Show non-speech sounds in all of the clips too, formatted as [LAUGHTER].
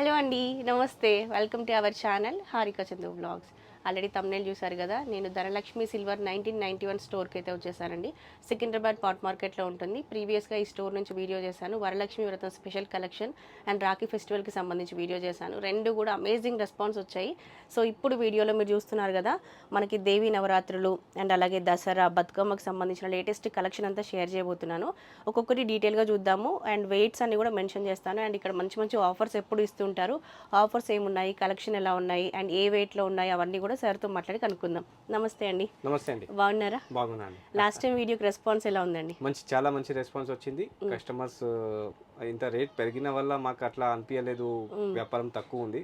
Hello అండి నమస్తే. Welcome to our channel Harika Chandu blogs. Already thumbnail చూశారు కదా. నేను Dhanalakshmi silver nineteen ninety one స్టోర్కి అయితే వచ్చేసానండి. సికింద్రాబాద్ పాట్ మార్కెట్లో ఉంటుంది. ప్రీవియస్గా ఈ స్టోర్ నుంచి వీడియో చేశాను. వరలక్ష్మి వ్రతం స్పెషల్ కలెక్షన్ అండ్ రాఖీ ఫెస్టివల్కి సంబంధించి వీడియో చేశాను. రెండు కూడా అమేజింగ్ రెస్పాన్స్ వచ్చాయి. సో ఇప్పుడు వీడియోలో మీరు చూస్తున్నారు కదా మనకి దేవి నవరాత్రులు అండ్ అలాగే దసరా బతుకమ్మకి సంబంధించిన లేటెస్ట్ కలెక్షన్ అంతా షేర్ చేయబోతున్నాను. ఒక్కొక్కటి డీటెయిల్గా చూద్దాము. అండ్ వెయిట్స్ అన్ని కూడా మెన్షన్ చేస్తాను. అండ్ ఇక్కడ మంచి మంచి ఆఫర్స్ ఎప్పుడు ఇస్తుంటారు? ఆఫర్స్ ఏమున్నాయి? కలెక్షన్ ఎలా ఉన్నాయి? అండ్ ఏ వెయిట్లో ఉన్నాయి? అవన్నీ కూడా సార్తో మాట్లాడి కనుక్కుందాం. నమస్తే అండి. నమస్తే అండి. బాగున్నారా? బాగున్నాను. లాస్ట్ టైం వీడియోకి రెస్పాన్స్ ఎలా ఉందండి? మంచి చాలా మంచి రెస్పాన్స్ వచ్చింది. కస్టమర్స్ ఇంత రేట్ పెరిగిన వల్ల మాకు అట్లా అనిపించలేదు వ్యాపారం తక్కువ ఉంది.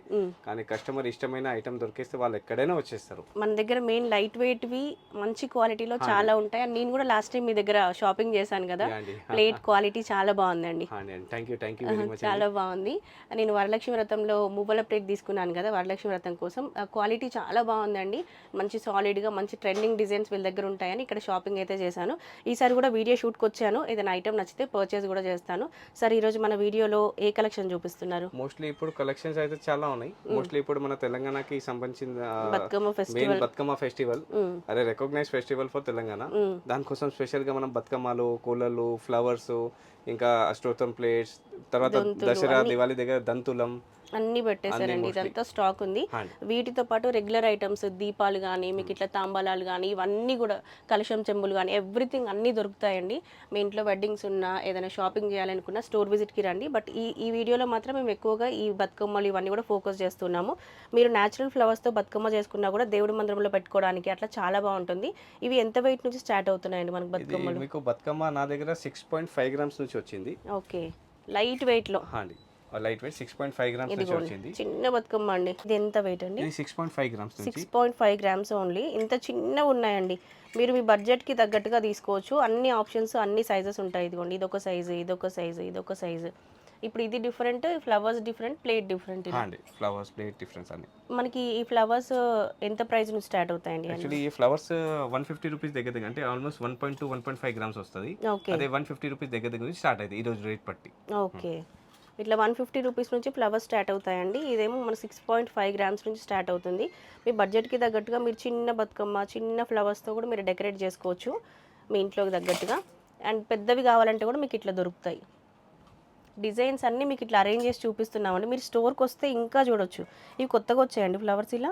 కానీ కస్టమర్ ఇష్టమైన ఐటమ్ దొరికేస్తే వాళ్ళు ఎక్కడైనా వచ్చేస్తారు. మన దగ్గర మెయిన్ లైట్ వెయిట్వి మంచి క్వాలిటీలో చాలా ఉంటాయి. అండ్ నేను కూడా లాస్ట్ టైం మీ దగ్గర షాపింగ్ చేశాను కదా. ప్లేట్ క్వాలిటీ [LAUGHS] చాలా బాగుందండి. థ్యాంక్ యూ థ్యాంక్ యూ చాలా బాగుంది. నేను వరలక్ష్మి వ్రతంలో మూవల ప్లేట్ తీసుకున్నాను కదా వరలక్ష్మి వ్రతం కోసం. క్వాలిటీ చాలా బాగుందండి. మంచి సాలిడ్గా మంచి ట్రెండింగ్ డిజైన్స్ వీళ్ళ దగ్గర ఉంటాయని ఇక్కడ షాపింగ్ అయితే చేశాను. ఈసారి కూడా వీడియో షూట్కి వచ్చాను. ఏదైనా ఐటమ్ నచ్చితే పర్చేస్ కూడా చేస్తాను. సార్ ఈరోజు మన వీడియోలో ఏ కలెక్షన్ చూపిస్తున్నారు? మోస్ట్లీ ఇప్పుడు కలెక్షన్స్ అయితే చాలా ఉన్నాయి. మోస్ట్లీ ఇప్పుడు మన తెలంగాణకి సంబంధించిన బతుకమ్మ ఫెస్టివల్ బతుకమ్మ ఫెస్టివల్ అదే రికగ్నైజ్ ఫెస్టివల్ ఫర్ తెలంగాణ. దానికోసం స్పెషల్గా మనం బతుకమ్మలు కూలర్లు ఫ్లవర్స్ ఇంకా అష్టోత్తరం ప్లేట్స్ తర్వాత దసరా దివాళీ దగ్గర దంతులం అన్ని పెట్టేశారండి. ఇదంతా స్టాక్ ఉంది. వీటితో పాటు రెగ్యులర్ ఐటమ్స్ దీపాలు కానీ మీకు ఇట్లా తాంబాలాలు కానీ ఇవన్నీ కూడా కలశం చెంబులు కానీ ఎవ్రీథింగ్ అన్నీ దొరుకుతాయండి. మీ ఇంట్లో వెడ్డింగ్స్ ఉన్నా ఏదైనా షాపింగ్ చేయాలనుకున్నా స్టోర్ విజిట్కి రండి. బట్ ఈ ఈ వీడియోలో మాత్రం మేము ఎక్కువగా ఈ బతుకమ్మలు ఇవన్నీ కూడా ఫోకస్ చేస్తున్నాము. మీరు న్యాచురల్ ఫ్లవర్స్తో బతుకమ్మ చేసుకున్నా కూడా దేవుడి మందిరంలో పెట్టుకోవడానికి అట్లా చాలా బాగుంటుంది. ఇవి ఎంత వెయిట్ నుంచి స్టార్ట్ అవుతున్నాయండి మనకు బతుకమ్మలు? మీకు బతుకమ్మ నా దగ్గర సిక్స్ పాయింట్ ఫైవ్ గ్రామ్స్ నుంచి వచ్చింది. ఓకే. లైట్ వెయిట్లో అండి light weight six point five grams వచ్చింది. చిన్న బతుకమ్మ అండి. ఇది ఎంత వెయిట్ అండి? ఇది six point five grams six point five grams only ఇంత చిన్నగా ఉన్నాయండి. మీరు మీ బడ్జెట్కి తగ్గట్టుగా తీసుకోవచ్చు. అన్ని ఆప్షన్స్ అన్ని సైజెస్ ఉంటాయి. ఇదిగోండి ఇదొక సైజు ఇదొక సైజు ఇదొక సైజు ఇప్పుడు ఇది different flowers different plate different అండి ఫ్లవర్స్ ప్లేట్ డిఫరెన్స్ అని మనకి ఈ ఫ్లవర్స్ ఎంత ప్రైస్ నుంచి స్టార్ట్ అవుతాయండి యాక్చువల్లీ ఈ ఫ్లవర్స్ వన్ ఫిఫ్టీ రూపీస్ దగ్గర దగ్గర అంటే almost one point two one point five grams వస్తుంది. అదే వన్ ఫిఫ్టీ రూపీస్ దగ్గర దగ్గర స్టార్ట్ అయింది ఈ రోజు రేట్ పట్టి ఓకే ఇట్లా వన్ ఫిఫ్టీ రూపీస్ నుంచి ఫ్లవర్స్ స్టార్ట్ అవుతాయండి. ఇదేమో మన సిక్స్ పాయింట్ ఫైవ్ గ్రామ్స్ నుంచి స్టార్ట్ అవుతుంది. మీ బడ్జెట్కి తగ్గట్టుగా మీరు చిన్న బతుకమ్మ చిన్న ఫ్లవర్స్తో కూడా మీరు డెకరేట్ చేసుకోవచ్చు మీ ఇంట్లోకి తగ్గట్టుగా. అండ్ పెద్దవి కావాలంటే కూడా మీకు ఇట్లా దొరుకుతాయి. డిజైన్స్ అన్నీ మీకు ఇట్లా అరేంజ్ చేసి చూపిస్తున్నామండి. మీరు స్టోర్కి వస్తే ఇంకా చూడొచ్చు. ఇవి కొత్తగా వచ్చాయండి ఫ్లవర్స్ ఇలా?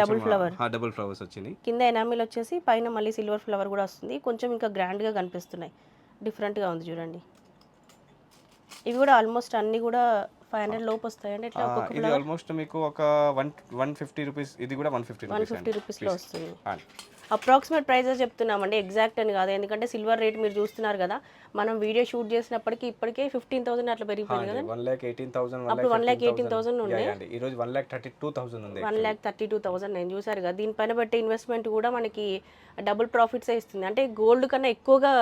Double flower. డబుల్ ఫ్లవర్స్ వచ్చినాయి. కింద ఎనామిల్ వచ్చేసి పైన మళ్ళీ సిల్వర్ ఫ్లవర్ కూడా వస్తుంది. కొంచెం ఇంకా గ్రాండ్గా కనిపిస్తున్నాయి. డిఫరెంట్గా ఉంది చూడండి. ఇవి కూడా ఆల్మోస్ట్ అన్నీ కూడా ఫైవ్ హండ్రెడ్ లోపు ఇట్లా ఆ, ఒక్కొక్క ఇది ఆల్మోస్ట్ మీకు ఒక వన్ వన్ ఫిఫ్టీ రూపీస్ ఇది కూడా one fifty one rupees fifty రూపీస్లో వస్తుంది. అండి అప్రాక్సిమేట్ ప్రైజెస్ చెప్తున్నామండి ఎగ్జాక్ట్ అని కాదు. ఎందుకంటే సిల్వర్ రేట్ మీరు చూస్తున్నారు కదా మనం వీడియో షూట్ చేసినప్పటికీ ఇప్పటికే ఫిఫ్టీన్ థౌసండ్ అట్లా పెరిగిపోయింది కదా వన్ ల్యాక్ ఎయిటీన్ థౌసండ్ అప్పుడు వన్ ల్యాక్ ఎయిటీన్ థౌసండ్ ఉండే. అండి ఈ రోజు one lakh thirty two thousand ఉంది one lakh thirty two thousand నేను చూసారు కదా. దీనిపైన పెట్టే ఇన్వెస్ట్మెంట్ కూడా మనకి డబుల్ ప్రాఫిట్సే ఇస్తుంది. అంటే గోల్డ్ కన్నా ఎక్కువగా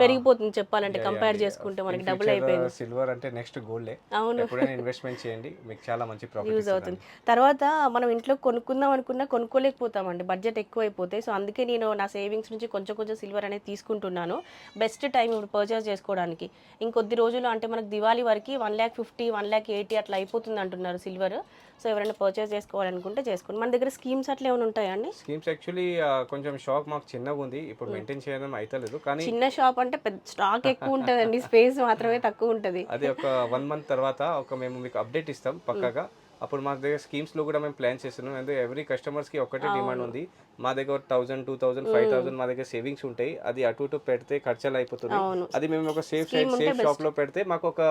పెరిగిపోతుంది చెప్పాలంటే కంపేర్ చేసుకుంటే మనకి డబుల్ అయిపోయింది. సిల్వర్ అంటే నెక్స్ట్ గోల్డ్ అవును. ఎప్పుడైనా ఇన్వెస్ట్మెంట్ చేయండి మీకు చాలా మంచి ప్రాఫిట్ యూజ్ అవుతుంది. తర్వాత మనం ఇంట్లో కొనుక్కుందాం అనుకున్నా కొనుక్కోలేకపోతామండి. బడ్జెట్ ఎక్కువ అయిపోతాయి సో అందుకే నేను నా సేవింగ్స్ నుంచి కొంచెం కొంచెం సిల్వర్ అనేది తీసుకుంటున్నాను. బెస్ట్ టైం ఇప్పుడు పర్చేస్ చేసుకోవడానికి. ఇంకొద్ది రోజులు అంటే మనకు దివాళీ వరకు one lakh fifty one lakh eighty అట్లా అయిపోతుంది అంటున్నారు సిల్వర్ సో ఎవరైనా పర్చేస్ చేసుకోవాలనుకుంటే చేసుకోండి. మన దగ్గర స్కీమ్స్ అట్లా ఏమైనా ఉంటాయండి స్కీమ్స్ యాక్చువల్లీ కొంచెం షాప్ మాకు చిన్నగా ఉంది. ఇప్పుడు మెయింటైన్ చేయడం అయితలేదు. కానీ చిన్న షాప్ అంటే పెద్ద స్టాక్ ఎక్కువ ఉంటుందండి స్పేస్ మాత్రమే తక్కువ ఉంటుంది. అది ఒక వన్ మంత్ తర్వాత ఒక మేము మీకు అప్డేట్ ఇస్తాం పక్కాగా. అప్పుడు మా దగ్గర స్కీమ్స్లో కూడా మేము ప్లాన్ చేస్తున్నాం. ఎందుకంటే ఎవ్రీ కస్టమర్స్కి ఒకటే డిమాండ్ ఉంది. మా దగ్గర thousand two thousand five thousand మా దగ్గర సేవింగ్స్ ఉంటాయి. అది అటు ఇటు పెడితే ఖర్చులు అయిపోతుంది. అది మేము ఒక సేఫ్ సైడ్ సేఫ్ షాప్లో పెడితే మాకు ఒక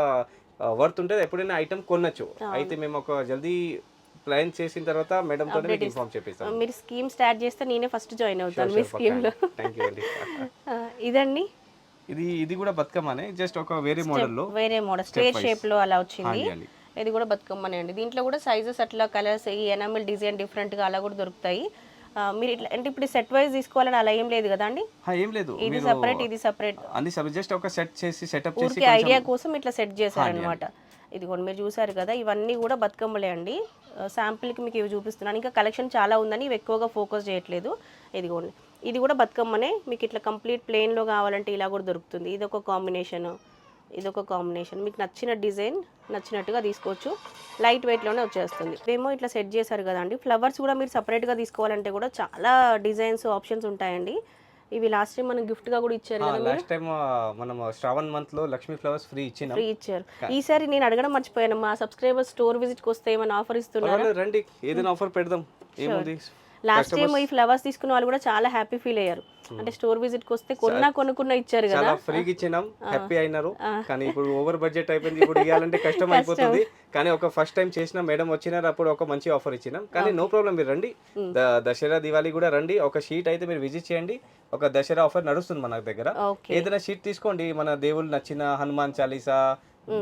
వర్త్ ఉంటుంది. ఎప్పుడైనా ఐటమ్ కొనొచ్చు. అయితే మేము ఒక జల్దీ ప్లాన్ చేసిన తర్వాత మేడం తో మీకు ఇన్ఫార్మ్ చేపిస్తాం. మీరు స్కీమ్ స్టార్ట్ చేస్తే నేనే ఫస్ట్ జాయిన్ అవుతాను మీ స్కీమ్లో. థ్యాంక్ యూ అండి. [LAUGHS] ఇదండి. ఇది ఇది కూడా బతుకమ్మనే జస్ట్ ఒక వేరే మోడల్లో. వేరే మోడల్. స్క్వేర్ షేప్లో అలా వచ్చింది. ఇది కూడా బతుకమ్మనే అండి. దీంట్లో కూడా సైజెస్ అట్లా కలర్స్ ఈ ఎనామిల్ డిజైన్ డిఫరెంట్గా అలా కూడా దొరుకుతాయి. మీరు ఇట్లా అంటే ఇప్పుడు సెట్ వైజ్ తీసుకోవాలని అలా ఏం లేదు కదా అండి ఏం లేదు. ఇది సపరేట్ ఇది సపరేట్ అన్ని జస్ట్ ఒక సెట్ చేసి సెటప్ చేసి ఐడియా కోసం ఇట్లా సెట్ చేశారనమాట ఇదిగోండి మీరు చూసారు కదా ఇవన్నీ కూడా బతుకమ్మలే అండి. శాంపిల్కి మీకు ఇవి చూపిస్తున్నాను. ఇంకా కలెక్షన్ చాలా ఉందని ఇవి ఎక్కువగా ఫోకస్ చేయట్లేదు. ఇదిగోండి. ఇది కూడా బతుకమ్మనే. మీకు ఇట్లా కంప్లీట్ ప్లెయిన్లో కావాలంటే ఇలా కూడా దొరుకుతుంది. ఇది ఒక కాంబినేషన్. ఇది ఒక కాంబినేషన్. మీకు నచ్చిన డిజైన్ నచ్చినట్టుగా తీసుకోవచ్చు. లైట్ వెయిట్లోనే వచ్చేస్తుంది. ఇదేమో ఇట్లా సెట్ చేశారు కదండి ఫ్లవర్స్ కూడా మీరు సపరేట్గా తీసుకోవాలంటే కూడా చాలా డిజైన్స్ ఆప్షన్స్ ఉంటాయండి. ఇవి లాస్ట్ టైం మనం గిఫ్ట్గా కూడా ఇచ్చారు కదా లాస్ట్ టైం మనం శ్రావణ్ మంత్లో లక్ష్మీ ఫ్లవర్స్ ఫ్రీ ఇచ్చినాం. ఫ్రీ ఇచ్చారు. ఈసారి నేను అడగడం మర్చిపోయాను. మా సబ్స్క్రైబర్ స్టోర్ విజిట్కి వస్తే ఏమైనా ఆఫర్ ఇస్తున్నారు? రండి. ఏదైనా ఆఫర్ పెడదాం. ఏముంది? లాస్ట్ టైం ఈ ఫ్లవర్స్ తీసుకున్న వాళ్ళు కూడా చాలా హ్యాపీ ఫీల్ అయ్యారు. అంటే స్టోర్ విజిట్కి వస్తే కొన్నా కొనుక్కున్నా ఇచ్చారు కదా. చాలా ఫ్రీగా ఇచ్చినాం హ్యాపీ అయినారు. కానీ ఇప్పుడు ఓవర్ బడ్జెట్ అయిపోయింది ఇప్పుడు ఇవ్వాలంటే [LAUGHS] కష్టం అయిపోతుంది. కానీ ఒక ఫస్ట్ టైం చేసిన మేడం వచ్చినారు అప్పుడు ఒక మంచి ఆఫర్ ఇచ్చినాం. కానీ నో ప్రాబ్లం మీరు రండి. ద- దసరా దివాళీ కూడా రండి. ఒక షీట్ అయితే మీరు విజిట్ చేయండి. ఒక దసరా ఆఫర్ నడుస్తుంది మన దగ్గర. ఏదైనా షీట్ తీసుకోండి. మన దేవుళ్ళు నచ్చిన హనుమాన్ చాలీసా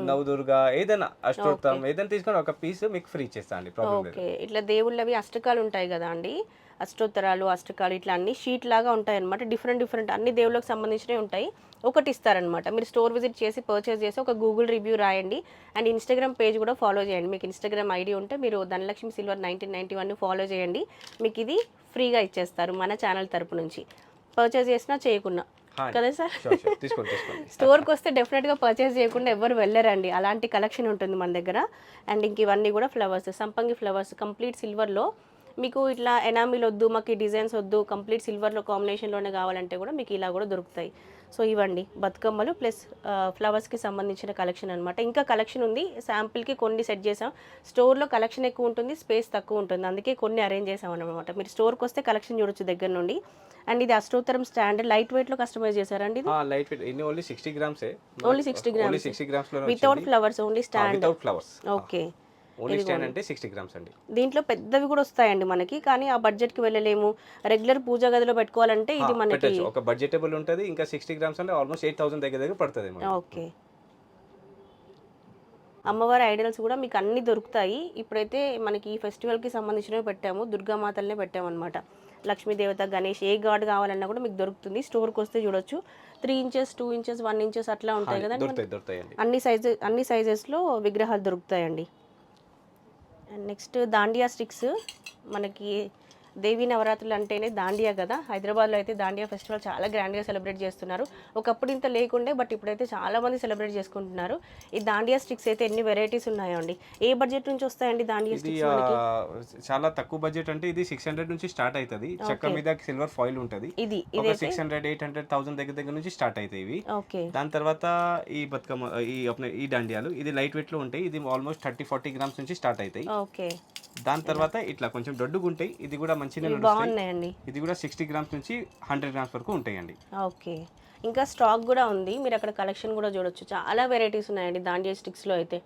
నవదుర్గా ఏదైనా అష్టోత్తరం ఏదైనా తీసుకొని ఒక పీస్ మీకు ఫ్రీ ఇచ్చేస్తా అండి ఓకే. ఇట్లా దేవుళ్ళవి అష్టకాలు ఉంటాయి కదా అండి? అష్టోత్తరాలు అష్టకాలు ఇట్లా అన్ని షీట్ లాగా ఉంటాయి అనమాట డిఫరెంట్ డిఫరెంట్ అన్ని దేవుళ్ళకి సంబంధించినవి ఉంటాయి. ఒకటి ఇస్తారనమాట మీరు స్టోర్ విజిట్ చేసి పర్చేస్ చేసి ఒక గూగుల్ రివ్యూ రాయండి. అండ్ ఇన్స్టాగ్రామ్ పేజ్ కూడా ఫాలో చేయండి. మీకు ఇన్స్టాగ్రామ్ ఐడి ఉంటే మీరు Dhanalakshmi silver nineteen ninety one follow చేయండి. మీకు ఇది ఫ్రీగా ఇచ్చేస్తారు మన ఛానల్ తరపు నుంచి. పర్చేస్ చేసినా చేయకున్నా. కదా సార్? స్టోర్కి [LAUGHS] వస్తే డెఫినెట్గా పర్చేస్ చేయకుండా ఎవరు వెళ్ళరండి. అలాంటి కలెక్షన్ ఉంటుంది మన దగ్గర. అండ్ ఇంక ఇవన్నీ కూడా ఫ్లవర్స్ సంపంగి ఫ్లవర్స్ కంప్లీట్ సిల్వర్లో మీకు ఇట్లా ఎనామిల్ వద్దు మాకు ఈ డిజైన్స్ వద్దు కంప్లీట్ సిల్వర్లో కాంబినేషన్లోనే కావాలంటే కూడా మీకు ఇలా కూడా దొరుకుతాయి. సో ఇవ్వండి. బతుకమ్మలు ప్లస్ ఫ్లవర్స్కి సంబంధించిన కలెక్షన్ అనమాట ఇంకా కలెక్షన్ ఉంది. శాంపిల్కి కొన్ని సెట్ చేసాం. స్టోర్లో కలెక్షన్ ఎక్కువ ఉంటుంది స్పేస్ తక్కువ ఉంటుంది. అందుకే కొన్ని అరేంజ్ చేసాం అనమాట మీరు స్టోర్కి వస్తే కలెక్షన్ చూడొచ్చు దగ్గర నుండి. అండ్ ఇది అష్టోత్తరం స్టాండర్డ్ లైట్ వెయిట్లో కస్టమైజ్ చేశారండి light weight only sixty grams Only 60 grams. Only sixty గ్రామ్స్లో without flowers only stand without flowers okay only stand అంటే సిక్స్టీ గ్రామ్స్ అండి. దీంట్లో పెద్దవి కూడా వస్తాయండి మనకి కానీ ఆ బడ్జెట్కి వెళ్ళలేము. రెగ్యులర్ పూజా గదిలో పెట్టుకోవాలంటే ఇది మనకి ఒక బడ్జెటబుల్ ఉంటుంది ఇంకా సిక్స్టీ గ్రామ్స్ అంటే ఆల్మోస్ట్ ఎయిట్ థౌసండ్ దగ్గర దగ్గర పడుతుంది. ఓకే. అమ్మవారి ఐడల్స్ కూడా మీకు అన్ని దొరుకుతాయి. ఇప్పుడైతే మనకి ఈ ఫెస్టివల్కి సంబంధించినవి పెట్టాము దుర్గామాతలనే పెట్టాము అనమాట లక్ష్మీదేవత గణేష్ ఏ గాడ్ కావాలన్నా కూడా మీకు దొరుకుతుంది. స్టోర్కి వస్తే చూడొచ్చు. Three inches two inches one inches అట్లా ఉంటాయి దొరుకుతాయండి. అన్ని సైజు అన్ని సైజెస్లో విగ్రహాలు దొరుకుతాయండి. అండ్ నెక్స్ట్ దాండియా స్టిక్స్ మనకి దేవీ నవరాత్రులు అంటేనే దాండియా కదా. హైదరాబాద్లో అయితే దాండియా ఫెస్టివల్ చాలా గ్రాండ్గా సెలబ్రేట్ చేస్తున్నారు. ఒకప్పుడు ఇంత లేకుండే బట్ ఇప్పుడైతే చాలా మంది సెలబ్రేట్ చేసుకుంటున్నారు. ఈ దాండియా స్టిక్స్ అయితే ఎన్ని వెరైటీస్ ఉన్నాయో అండి ఏ బడ్జెట్ నుంచి వస్తాయండి దాండియా ఇది స్టిక్స్ చాలా తక్కువ బడ్జెట్ అంటే ఇది సిక్స్ హండ్రెడ్ నుంచి స్టార్ట్ అవుతుంది చెక్క మీద సిల్వర్ ఫాయిల్ ఉంటుంది. ఇది ఇదైతే? Six hundred eight hundred thousand దగ్గర దగ్గర నుంచి స్టార్ట్ అవుతాయి ఇవి. ఓకే. దాని తర్వాత ఈ బతుకమ్మ ఈ ఈ దండియాలు ఇది లైట్ వెయిట్లో ఉంటాయి. ఇది ఆల్మోస్ట్ థర్టీ ఫార్టీ గ్రామ్స్ నుంచి స్టార్ట్ అవుతాయి ఓకే. దాని తర్వాత ఇట్లా కొంచెం దొడ్డుగా ఉంటాయి ఇది కూడా నడుస్తాయి. బాగున్నాయండి. ఇది కూడా సిక్స్టీ గ్రామ్స్ నుంచి హండ్రెడ్ గ్రామ్స్ వరకు ఉంటాయండి. ఓకే. ఇంకా స్టాక్ కూడా ఉంది. మీరు అక్కడ కలెక్షన్ కూడా చూడొచ్చు. చాలా వెరైటీస్ ఉన్నాయండి దాండియా స్టిక్స్లో అయితే.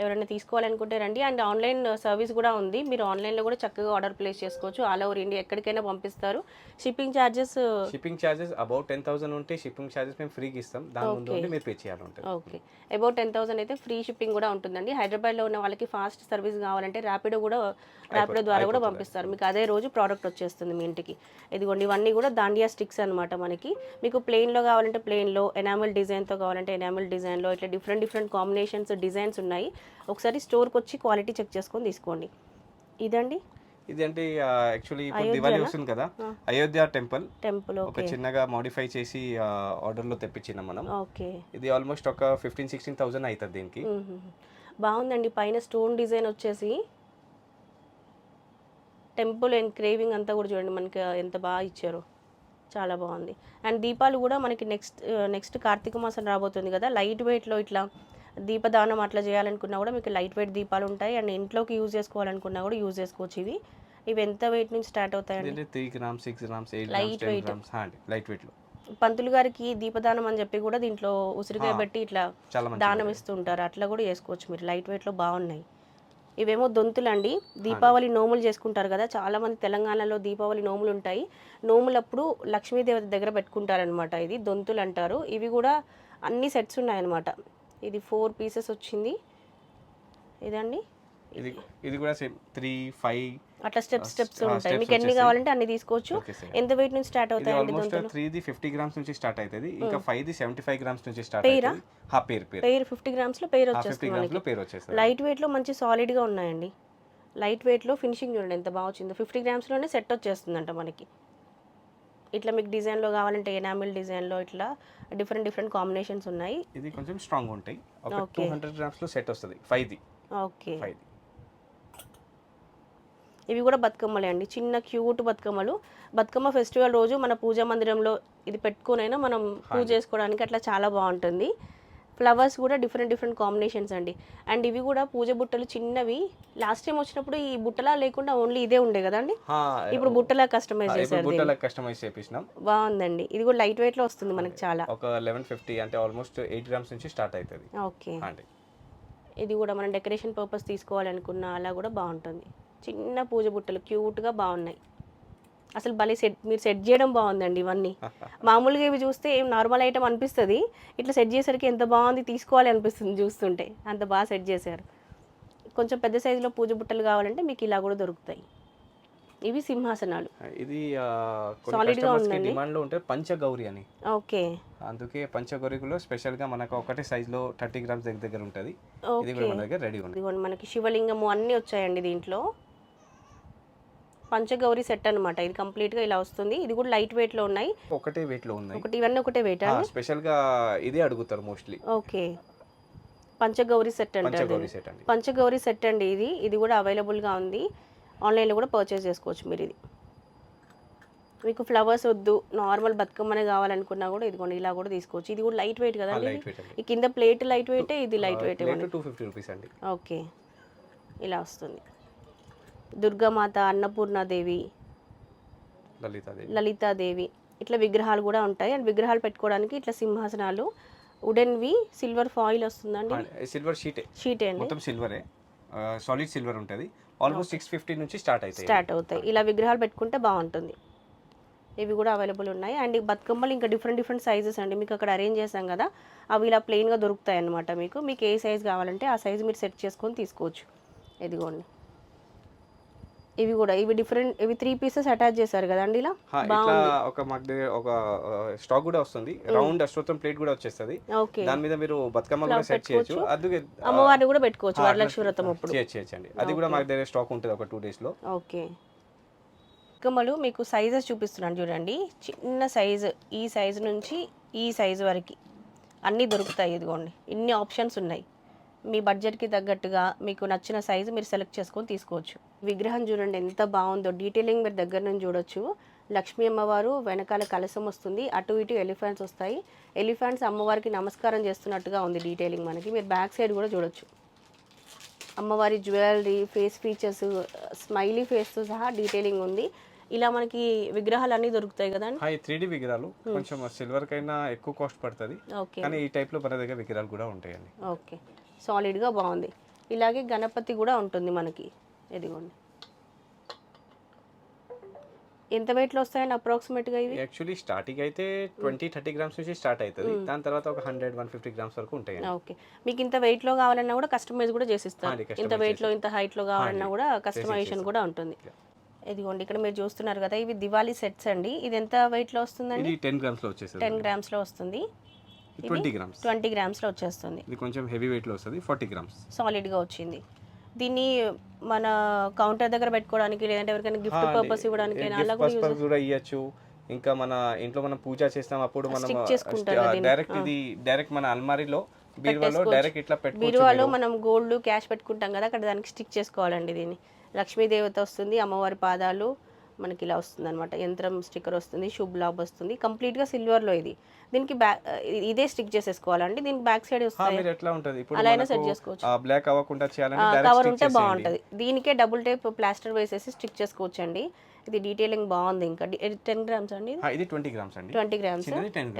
ఎవరైనా తీసుకోవాలనుకుంటే రండి. అండ్ ఆన్లైన్ సర్వీస్ కూడా ఉంది. మీరు ఆన్లైన్లో కూడా చక్కగా ఆర్డర్ ప్లేస్ చేసుకోవచ్చు. ఆల్ ఓవర్ ఇండియా ఎక్కడికైనా పంపిస్తారు. Shipping charges shipping charges about ten thousand ఉంటే షిప్పింగ్ ఛార్జెస్ మేము ఫ్రీగా ఇస్తాం. దాని ముందు మీరు పే చేయాలి ఉంటుంది ఓకే. అబౌట్ టెన్ థౌసండ్ అయితే ఫ్రీ షిప్పింగ్ కూడా ఉంటుందండి. హైదరాబాద్లో ఉన్న వాళ్ళకి ఫాస్ట్ సర్వీస్ కావాలంటే ర్యాపిడో కూడా ర్యాపిడో ద్వారా కూడా పంపిస్తారు. మీకు అదే రోజు ప్రోడక్ట్ వచ్చేస్తుంది మీ ఇంటికి. ఇదిగోండి ఇవన్నీ కూడా దాండియా స్టిక్స్ అనమాట మనకి. మీకు ప్లెయిన్లో కావాలంటే ప్లెయిన్లో ఎనామిల్ డిజైన్తో కావాలంటే ఎనామిల్ డిజైన్లో ఇట్లా డిఫరెంట్ డిఫరెంట్ కాంబినేషన్స్ డిజైన్స్ ఉన్నాయి. ఒకసారి స్టోర్కి వచ్చి క్వాలిటీ చెక్ చేసుకొని తీసుకోండి. ఇదండి? ఇది అంటే యాక్చువల్లీ ఇప్పుడు దివాళీ వస్తుంది కదా అయోధ్య టెంపుల్. టెంపుల్ ఒక చిన్నగా మోడిఫై చేసి ఆర్డర్లో తెప్పించినాం మనం. ఓకే. ఇది ఆల్మోస్ట్ ఒక ఫిఫ్టీన్ సిక్స్టీన్ థౌసండ్ అవుతుంది దీనికి. బాగుందండి పైన స్టోన్ డిజైన్ వచ్చేసి. టెంపుల్ ఎంక్రేవింగ్ అంతా కూడా చూడండి మనకి ఎంత బాగా ఇచ్చారో. చాలా బాగుంది. అండ్ దీపాలు కూడా మనకి నెక్స్ట్ నెక్స్ట్ కార్తీక మాసం రాబోతుంది కదా లైట్ వెయిట్లో ఇట్లా దీపదానం అట్లా చేయాలనుకున్నా కూడా మీకు లైట్ వెయిట్ దీపాలు ఉంటాయి. అండ్ ఇంట్లోకి యూజ్ చేసుకోవాలనుకున్నా కూడా యూజ్ చేసుకోవచ్చు ఇవి. ఇవి ఎంత వెయిట్ నుంచి స్టార్ట్ అవుతాయండి? Three grams six grams eight light weight. పంతులు గారికి దీపదానం అని చెప్పి కూడా దీంట్లో ఉసిరికాయ. పెట్టి ఇట్లా దానం ఇస్తుంటారు అట్లా కూడా చేసుకోవచ్చు మీరు. లైట్ వెయిట్లో బాగున్నాయి. ఇవేమో దొంతులండి. దీపావళి నోములు చేసుకుంటారు కదా. చాలా మంది తెలంగాణలో దీపావళి నోములు ఉంటాయి. నోములప్పుడు లక్ష్మీదేవత దగ్గర పెట్టుకుంటారనమాట ఇది. దొంతులు అంటారు. ఇవి కూడా అన్ని సెట్స్ ఉన్నాయన్నమాట. ఇది ఫోర్ పీసెస్ వచ్చింది. ఇదండి. ఇది ఇది. కూడా సేమ్ త్రీ ఫైవ్. అట్లా స్టెప్స్ స్టెప్స్ ఉంటాయి. మీకు ఎన్ని. కావాలంటే అన్ని తీసుకోవచ్చు. ఎంత వెయిట్ నుంచి స్టార్ట్ ఇది అవుతాయండి almost three the fifty grams నుంచి స్టార్ట్ అవుతుంది. ఇంకా five the seventy five grams నుంచి స్టార్ట్ హా పేరు పేరు. పెయిర్ ఫిఫ్టీ గ్రామ్స్లో పేరు వచ్చేస్తుంది లైట్ వెయిట్లో మంచి సాలిడ్గా ఉన్నాయండి. లైట్ వెయిట్లో ఫినిషింగ్ చూడండి ఎంత బాగా వచ్చిందో. ఫిఫ్టీ గ్రామ్స్లోనే సెట్ వచ్చేస్తుందంట మనకి. ఇట్లా మీకు డిజైన్లో కావాలంటే ఎనామిల్ డిజైన్లో ఇట్లా డిఫరెంట్ డిఫరెంట్ కాంబినేషన్స్ ఉన్నాయి. ఇది కొంచెం స్ట్రాంగ్ ఉంటాయి. ఒక టూ. హండ్రెడ్ గ్రామ్స్లో సెట్ వస్తుంది. ఫైవ్ ది ఓకే ఫైవ్ ది ఇవి కూడా బతుకమ్మలే అండి. చిన్న క్యూట్ బతుకమ్మలు. బతుకమ్మ ఫెస్టివల్ రోజు మన పూజా మందిరంలో ఇది పెట్టుకునైనా మనం పూజ చేసుకోవడానికి అట్లా చాలా బాగుంటుంది. ఫ్లవర్స్ కూడా డిఫరెంట్ డిఫరెంట్ కాంబినేషన్స్ అండి. అండ్ ఇవి కూడా పూజ బుట్టలు చిన్నవి. లాస్ట్ టైం వచ్చినప్పుడు ఈ బుట్టలా లేకుండా ఓన్లీ ఇదే ఉండే కదండి ఇప్పుడు బుట్టలా కస్టమైజ్ ఇప్పుడు చేశారు దీన్ని. బుట్టల కస్టమైజ్ చేపించినాం బాగుందండి. ఇది కూడా లైట్ వెయిట్లో వస్తుంది మనకి చాలా. ఒక లెవెన్ ఫిఫ్టీ అంటే ఆల్మోస్ట్ ఎయిట్ గ్రామ్స్ నుంచి స్టార్ట్ అవుతుంది. ఓకే. అండి. ఇది కూడా మనం డెకరేషన్ పర్పస్ తీసుకోవాలనుకున్న అలా కూడా బాగుంటుంది. చిన్న పూజ బుట్టలు క్యూట్గా బాగున్నాయి. అసలు భలే సెట్ మీరు సెట్ చేయడం బాగుందండి ఇవన్నీ. [LAUGHS] మామూలుగా ఇవి చూస్తే ఏం నార్మల్ ఐటమ్ అనిపిస్తుంది. ఇట్లా సెట్ చేసరికి ఎంత బాగుంది తీసుకోవాలి అనిపిస్తుంది చూస్తుంటే. అంత బాగా సెట్ చేశారు. కొంచెం పెద్ద సైజులో పూజ బుట్టలు కావాలంటే మీకు ఇలా కూడా దొరుకుతాయి. ఇవి సింహాసనాలు. ఇది ఆ, Solid కొన్ని గా కస్టమర్స్కి ఉందండి. డిమాండ్లో ఉంటే పంచగౌరి అని. ఓకే. అందుకే పంచగౌరిలో స్పెషల్గా మనకు ఒకటే సైజ్లో థర్టీ గ్రామ్స్ దగ్గర దగ్గర ఉంటది. ఇది కూడా మన దగ్గర రెడీ ఉంది. మనకి శివలింగము అన్నీ వచ్చాయండి దీంట్లో. పంచగౌరి సెట్ అన్నమాట. ఇది కంప్లీట్గా ఇలా వస్తుంది. ఇది కూడా లైట్ వెయిట్లో ఉన్నాయి. ఒకటే weight లో ఉన్నాయి. ఒకటి ఇవన్నీ ఒకటే వెయిట్ అండి స్పెషల్గా ఇదే అడుగుతారు మోస్ట్లీ ఓకే. పంచగౌరి సెట్ అంటారు పంచగౌరి. సెట్ అండి. పంచగౌరి సెట్ అండి ఇది. ఇది కూడా అవైలబుల్గా ఉంది. ఆన్లైన్లో కూడా పర్చేస్ చేసుకోవచ్చు మీరు ఇది. మీకు ఫ్లవర్స్ వద్దు నార్మల్ బతుకమ్మనే కావాలనుకున్నా కూడా ఇదిగోండి ఇలా కూడా తీసుకోవచ్చు. ఇది కూడా లైట్ వెయిట్? వెయిట్ అండి? ఈ కింద ప్లేట్ లైట్ వెయిటే ఇది light weight two fifty rupees అండి. ఓకే. ఇలా వస్తుంది. దుర్గామాత అన్నపూర్ణాదేవి లలితాదేవి. లలితాదేవి. ఇట్లా విగ్రహాలు కూడా ఉంటాయి. అండ్ విగ్రహాలు పెట్టుకోవడానికి ఇట్లా సింహాసనాలు వుడెన్వి సిల్వర్ ఫాయిల్ వస్తుందండి. సిల్వర్ షీటే. షీట్ అండి. మొత్తం సిల్వరే. సాలిడ్ సిల్వర్ ఉంటుంది. ఆల్మోస్ట్ సిక్స్ ఫిఫ్టీ నుంచి స్టార్ట్ అవుతాయి. స్టార్ట్ అవుతాయి. ఇలా విగ్రహాలు పెట్టుకుంటే బాగుంటుంది. ఇవి కూడా అవైలబుల్ ఉన్నాయి. అండ్ బతుకమ్మలు ఇంకా డిఫరెంట్ డిఫరెంట్ సైజెస్ అండి. మీకు అక్కడ అరేంజ్ చేసాం కదా. అవి ఇలా ప్లెయిన్గా దొరుకుతాయి అన్నమాట మీకు. మీకు ఏ సైజ్ కావాలంటే ఆ సైజ్ మీరు సెట్ చేసుకొని తీసుకోవచ్చు. ఇదిగోండి. ఇవి కూడా ఇవి డిఫరెంట్ ఇవి త్రీ పీసెస్ అటాచ్ చేశారు కదండి ఇలా? ఇట్లా ఒక మాకు దగ్గర ఒక స్టాక్ కూడా వస్తుంది. రౌండ్ అష్టోత్తం ప్లేట్ కూడా వచ్చేస్తుంది. ఓకే. దాని మీద మీరు బతుకమ్మ కూడా సెట్ చేయొచ్చు. అందుకే అమ్మవారిని కూడా పెట్టుకోవచ్చు వరలక్ష్మి వ్రతం అప్పుడు. చేయొచ్చు చేయొచ్చు అండి అది కూడా మాకు దగ్గర స్టాక్ ఉంటుంది ఒక టూ డేస్లో. ఓకే. బతుకమ్మలు మీకు సైజెస్ చూపిస్తున్నాను చూడండి. చిన్న సైజు ఈ సైజు నుంచి ఈ సైజు వరకు అన్నీ దొరుకుతాయి ఇదిగోండి. ఇన్ని ఆప్షన్స్ ఉన్నాయి. మీ బడ్జెట్కి తగ్గట్టుగా మీకు నచ్చిన సైజు మీరు సెలెక్ట్ చేసుకొని తీసుకోవచ్చు. విగ్రహం చూడండి ఎంత బాగుందో. డీటెయిలింగ్ మీరు దగ్గర నుంచి చూడొచ్చు. లక్ష్మీ అమ్మవారు వెనకాల కలసం వస్తుంది. అటు ఇటు ఎలిఫెంట్స్ వస్తాయి. ఎలిఫెంట్స్ అమ్మవారికి నమస్కారం చేస్తున్నట్టుగా ఉంది డీటెయిలింగ్ మనకి. మీరు బ్యాక్ సైడ్ కూడా చూడొచ్చు. అమ్మవారి జ్యువెలరీ ఫేస్ ఫీచర్స్ స్మైలీ ఫేస్తో సహా డీటెయిలింగ్ ఉంది. ఇలా మనకి విగ్రహాలు అన్నీ దొరుకుతాయి కదండి? త్రీ విగ్రహాలు కొంచెం సిల్వర్ కైనా ఎక్కువ కాస్ట్ పడుతుంది. ఓకే. కానీ ఈ టైప్లో మన దగ్గర విగ్రహాలు కూడా ఉంటాయండి. ఓకే. సాలిడ్గా బాగుంది. ఇలాగే గణపతి కూడా ఉంటుంది మనకి. ఇదిగోండి. ఎంత వెయిట్లో వస్తాయండి అప్రాక్సిమేట్గా ఇవి? యాక్చువల్లీ స్టార్టింగ్ అయితే ట్వంటీ థర్టీ గ్రామ్స్ నుంచి స్టార్ట్ అవుతుంది. దాని తర్వాత ఒక హండ్రెడ్ వన్ ఫిఫ్టీ గ్రామ్స్ వరకు ఉంటాయండి. ఓకే మీకు ఇంత వెయిట్లో కావాలన్నా కూడా కస్టమైజ్ కూడా చేసిస్తారు. ఇంత వెయిట్లో ఇంత హైట్లో కావాలన్నా కూడా కస్టమైజేషన్ కూడా ఉంటుంది. ఇదిగోండి ఇక్కడ మీరు చూస్తున్నారు కదా ఇవి దివాళీ సెట్స్ అండి. ఇది ఎంత వెయిట్లో వస్తుందండి? ఇది టెన్ గ్రామ్స్లో వచ్చేస్తుంది. టెన్ గ్రామ్స్లో వస్తుంది. Twenty grams. ట్వంటీ గ్రామ్స్లో వచ్చేస్తుంది. ఇది కొంచెం హెవీ వెయిట్లో వస్తుంది ఫార్టీ గ్రామ్స్. సాలిడ్గా వచ్చింది. దీన్ని మన కౌంటర్ దగ్గర పెట్టుకోవడానికి లేదంటే ఎవరికైనా గిఫ్ట్ పర్పస్ ఇవ్వడానికి అలా కూడా ఇవ్వచ్చు ఇంకా మన ఇంట్లో మనం పూజ చేస్తాం అప్పుడు మనం. డైరెక్ట్ ఇది డైరెక్ట్ మన అల్మారీలో బీరువాలో డైరెక్ట్ ఇట్లా బీరువాలో మనం గోల్డ్ క్యాష్ పెట్టుకుంటాం కదా అక్కడ దానికి స్టిక్ చేసుకోవాలండి దీన్ని. లక్ష్మీదేవత వస్తుంది అమ్మవారి పాదాలు మనకి ఇలా వస్తుంది అనమాట యంత్రం స్టిక్కర్ వస్తుంది శుభ్ లాభ్ వస్తుంది. కంప్లీట్గా సిల్వర్లో ఇది. దీనికి బ్యాక్ ఇదే స్టిక్ చేసేసుకోవాలండి. దీనికి బ్యాక్ సైడ్ ఇప్పుడు అలా అయినా సెట్ చేసుకోవచ్చు. బ్లాక్ అవ్వకుండా చేయాలంటే కవర్ ఉంటే బాగుంటుంది. దీనికే డబుల్ టైప్ ప్లాస్టర్ వేసేసి స్టిక్ చేసుకోవచ్చు అండి ఇది డీటెయిలింగ్ బాగుంది ఇంకా. టెన్ గ్రామ్స్ అండి ఇది? ట్వంటీ గ్రామ్స్ అండి. Twenty grams.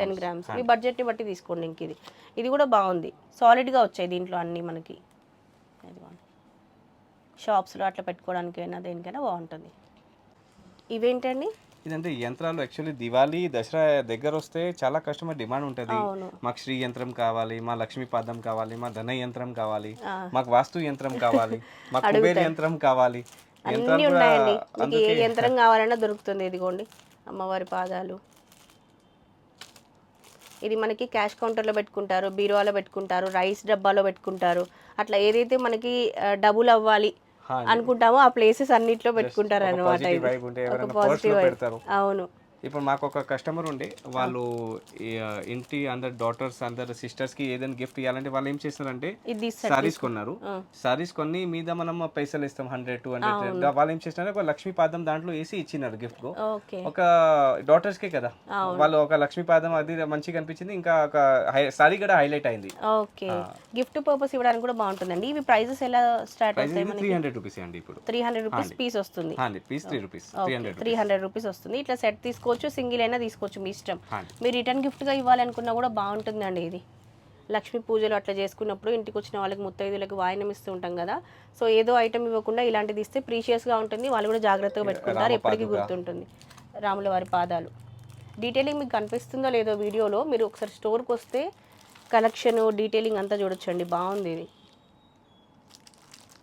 Ten grams. మీ బడ్జెట్ని బట్టి తీసుకోండి ఇంక ఇది. ఇది కూడా బాగుంది. సాలిడ్గా వచ్చాయి దీంట్లో అన్నీ మనకి. షాప్స్లో అట్లా పెట్టుకోవడానికైనా దేనికైనా బాగుంటుంది. ఇవేంటండి? ఇదంటే యంత్రాలు యాక్చువల్లీ దివాళీ దసరా దగ్గర వస్తే చాలా కస్టమర్ డిమాండ్ ఉంటుంది. మాకు శ్రీ యంత్రం కావాలి మా లక్ష్మీ పాదం కావాలి మా ధన యంత్రం కావాలి. మాకు వాస్తు యంత్రం కావాలి [LAUGHS] మాకు కుబేర్ యంత్రం కావాలి. అన్నీ ఉన్నాయండి. మీకు ఏ యంత్రం కావాలన్నా దొరుకుతుంది ఇదిగోండి. అమ్మవారి పాదాలు. ఇది మనకి క్యాష్ కౌంటర్లో పెట్టుకుంటారు బీరువాలో పెట్టుకుంటారు రైస్ డబ్బాలో పెట్టుకుంటారు. అట్లా ఏదైతే మనకి డబుల్ అవ్వాలి అనుకుంటామో. ఆ ప్లేసెస్ అన్నిట్లో పెట్టుకుంటారు అనమాట అవును. ఇప్పుడు మాకు ఒక కస్టమర్ ఉండే వాళ్ళు ఇంటి అందరు డాటర్స్ అందరు సిస్టర్స్కి ఏదైనా గిఫ్ట్ ఇవ్వాలంటే వాళ్ళు ఏం చేస్తారంటే సారీస్ కొన్నారు. సారీస్ కొన్ని మీద మనం పైసలు ఇస్తాం హండ్రెడ్ టూ హండ్రెడ్ వాళ్ళు ఏం చేస్తున్నారు ఒక లక్ష్మీ పాదం దాంట్లో వేసి ఇచ్చినారు గిఫ్ట్ ఒక డాటర్స్ కే కదా. వాళ్ళు ఒక లక్ష్మీ పాదం అది మంచిగా అనిపించింది ఇంకా ఒక సారీ కూడా హైలైట్ అయింది. ఓకే. గిఫ్ట్ పర్పస్ ఇవ్వడానికి కూడా బాగుంటుందండి. ఇవి ప్రైజెస్ ఎలా స్టార్ట్ అవుతాయి త్రీ హండ్రెడ్ రూపీస్ అండి ఇప్పుడు. Three hundred. రూపీస్ పీస్ వస్తుంది piece three rupees three hundred three hundred rupees వస్తుంది. ఇట్లా సెట్ తీసుకోవచ్చు సింగిల్ అయినా తీసుకోవచ్చు మీ ఇష్టం. మీరు రిటర్న్ గిఫ్ట్గా ఇవ్వాలనుకున్నా కూడా బాగుంటుందండి ఇది. లక్ష్మీ పూజలు అట్లా చేసుకున్నప్పుడు ఇంటికి వచ్చిన వాళ్ళకి ముత్తైదులకు వాయనం ఇస్తూ ఉంటాం కదా. సో ఏదో ఐటమ్ ఇవ్వకుండా ఇలాంటిది ఇస్తే ప్రీషియస్గా ఉంటుంది. వాళ్ళు కూడా జాగ్రత్తగా పెట్టుకుంటారు. ఎప్పటికీ గుర్తుంటుంది రాముల వారి పాదాలు. డీటెయిలింగ్ మీకు కనిపిస్తుందో లేదో వీడియోలో మీరు ఒకసారి స్టోర్కి వస్తే కలెక్షన్ డీటెయిలింగ్ అంతా చూడొచ్చండి. బాగుంది ఇది.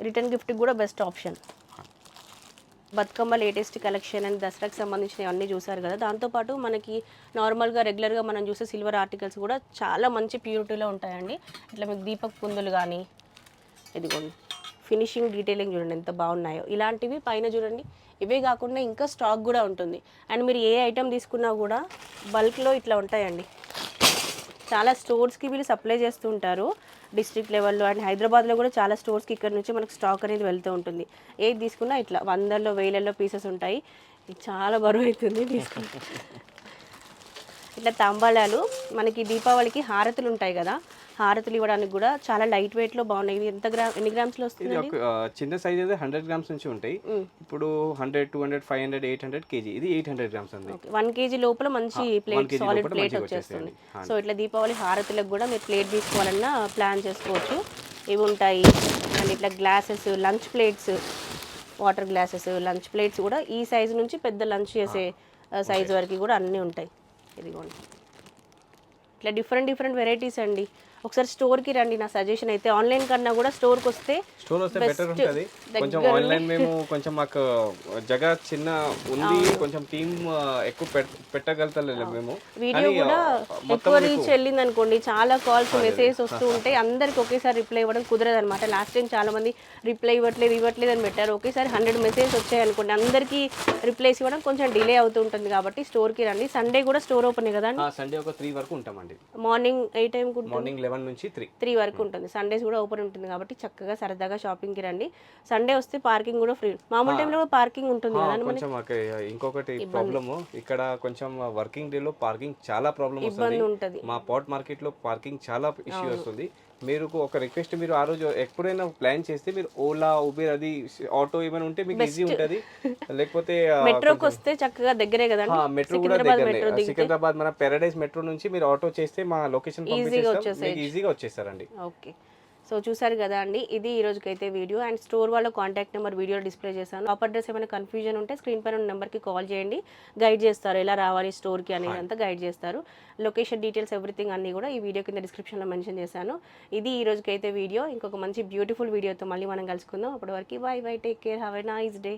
రిటర్న్ గిఫ్ట్కి కూడా best option Bathukamma latest collection and దసరాకి సంబంధించినవి అన్నీ చూసారు కదా. దాంతోపాటు మనకి నార్మల్గా రెగ్యులర్గా మనం చూసే సిల్వర్ ఆర్టికల్స్ కూడా చాలా మంచి ప్యూరిటీలో ఉంటాయండి. ఇట్లా మీకు దీపక్ పుందులు కానీ ఇదిగోండి ఫినిషింగ్ డీటెయిలింగ్ చూడండి ఎంత బాగున్నాయో. ఇలాంటివి పైన చూడండి. ఇవే కాకుండా ఇంకా స్టాక్ కూడా ఉంటుంది. అండ్ మీరు ఏ ఐటెం తీసుకున్నా కూడా బల్క్లో ఇట్లా ఉంటాయండి. చాలా స్టోర్స్కి వీళ్ళు సప్లై చేస్తూ ఉంటారు. డిస్ట్రిక్ట్ లెవెల్లో అండ్ హైదరాబాద్లో కూడా చాలా స్టోర్స్కి ఇక్కడ నుంచి మనకు స్టాక్ అనేది వెళ్తూ ఉంటుంది. ఏది తీసుకున్నా ఇట్లా వందల్లో వేలల్లో పీసెస్ ఉంటాయి. చాలా బరువు అవుతుంది తీసుకుంటే [LAUGHS] ఇట్లా తాంబాళాలు మనకి దీపావళికి హారతులు ఉంటాయి కదా. హారతులు ఇవ్వడానికి కూడా చాలా లైట్ వెయిట్లో బాగున్నాయి. ఇది ఎంత గ్రామ్ ఎన్ని గ్రామ్స్లో ఇది వస్తుంది చిన్న సైజ్ అయితే హండ్రెడ్ గ్రామ్స్ నుంచి ఉంటాయి. ఇప్పుడు hundred two hundred five hundred eight hundred KG. ఇది ఎయిట్ హండ్రెడ్ గ్రామ్స్ ఉంది వన్ కేజీ లోపల మంచి ప్లేట్ సాలిడ్ ప్లేట్ వచ్చేస్తుంది. సో ఇట్లా దీపావళి హారతులకు కూడా మీరు ప్లేట్ తీసుకోవాలన్నా ప్లాన్ చేసుకోవచ్చు. ఇవి ఉంటాయి. అండ్ ఇట్లా glasses lunch plates water glasses lunch plates కూడా ఈ సైజు నుంచి పెద్ద లంచ్ చేసే సైజు వరకు కూడా అన్నీ ఉంటాయి. ఇదిగోండి. ఇట్లా డిఫరెంట్ డిఫరెంట్ వెరైటీస్ అండి. ఒకసారి స్టోర్కి రండి నా సజెషన్ అయితే. ఆన్లైన్ కన్నా కూడా స్టోర్కి వస్తే స్టోర్ వస్తే బెటర్. ఉంటుంది. కొంచెం ఆన్లైన్ మేము కొంచెం మాకు జగ చిన్న ఉంది కొంచెం టీమ్ ఎక్కువ పెట్- పెట్టగలుగుతలేదు మేము. వీడియో కూడా ఎక్కువ రీచ్ వెళ్ళింది అనుకోండి చాలా కాల్స్ మెసేజ్ వస్తూ ఉంటాయి. అందరికి ఒకేసారి రిప్లై ఇవ్వడం కుదరదు అనమాట లాస్ట్ టైం చాలా మంది రిప్లై ఇవ్వట్లేదు ఇవ్వట్లేదు అని పెట్టారు. ఒకేసారి హండ్రెడ్ మెసేజ్ వచ్చాయి అనుకోండి అందరికీ రిప్లైస్ ఇవ్వడం కొంచెం డిలే అవుతూ ఉంటుంది కాబట్టి స్టోర్కి రండి. సండే కూడా స్టోర్ ఓపెన్ కదా సండే ఒక త్రీ వరకు ఉంటామండి. మార్నింగ్ ఏ ఉంటుంది? మార్నింగ్ లెవెన్ నుంచి త్రీ. త్రీ వరకు ఉంటుంది. సండేస్ కూడా ఓపెన్ ఉంటుంది కాబట్టి చక్కగా సరదాగా షాపింగ్కి రండి. సండే వస్తే పార్కింగ్ కూడా ఫ్రీ మామూలు టైంలో కూడా పార్కింగ్ ఉంటుంది కదా కొంచెం ఇంకొకటి ప్రాబ్లమ్ ఇక్కడ కొంచెం వర్కింగ్ డే లో పార్కింగ్ చాలా ప్రాబ్లమ్ వస్తుంది. ఉంటుంది. మా పాట్ మార్కెట్లో పార్కింగ్ చాలా ఇష్యూ వస్తుంది. మీరు ఒక రిక్వెస్ట్ మీరు ఆ రోజు ఎప్పుడైనా ప్లాన్ చేస్తే మీరు ఓలా ఉబేర్ అది ఆటో ఏమైనా ఉంటే మీకు ఈజీ ఉంటది. లేకపోతే [LAUGHS] మెట్రోకి వస్తే చక్కగా దగ్గరే కదండి. ఆ, మెట్రో కూడా దిగితే సికింద్రాబాద్ మన పారడైజ్ మెట్రో నుంచి మీరు ఆటో చేస్తే మా లొకేషన్ ఈజీగా వచ్చేస్తారండి. ఓకే సో చూసారు కదా అండి ఇది ఈ రోజుకైతే వీడియో. అండ్ స్టోర్ వాళ్ళ కాంటాక్ట్ నెంబర్ వీడియో డిస్ప్లే చేశాను. షాప్ అడ్రస్ ఏమైనా కన్ఫ్యూజన్ ఉంటే స్క్రీన్ పైన ఉన్న నెంబర్కి కాల్ చేయండి. గైడ్ చేస్తారు ఎలా రావాలి స్టోర్కి అనేది అంతా గైడ్ చేస్తారు. లొకేషన్ డీటెయిల్స్ ఎవ్రీథింగ్ అన్నీ కూడా ఈ వీడియో కింద డిస్క్రిప్షన్లో మెన్షన్ చేశాను. ఇది ఈ రోజుకైతే వీడియో. ఇంకొక మంచి బ్యూటిఫుల్ వీడియోతో మళ్ళీ మనం కలుసుకుందాం. అప్పటి వరకు bye bye take care have a nice day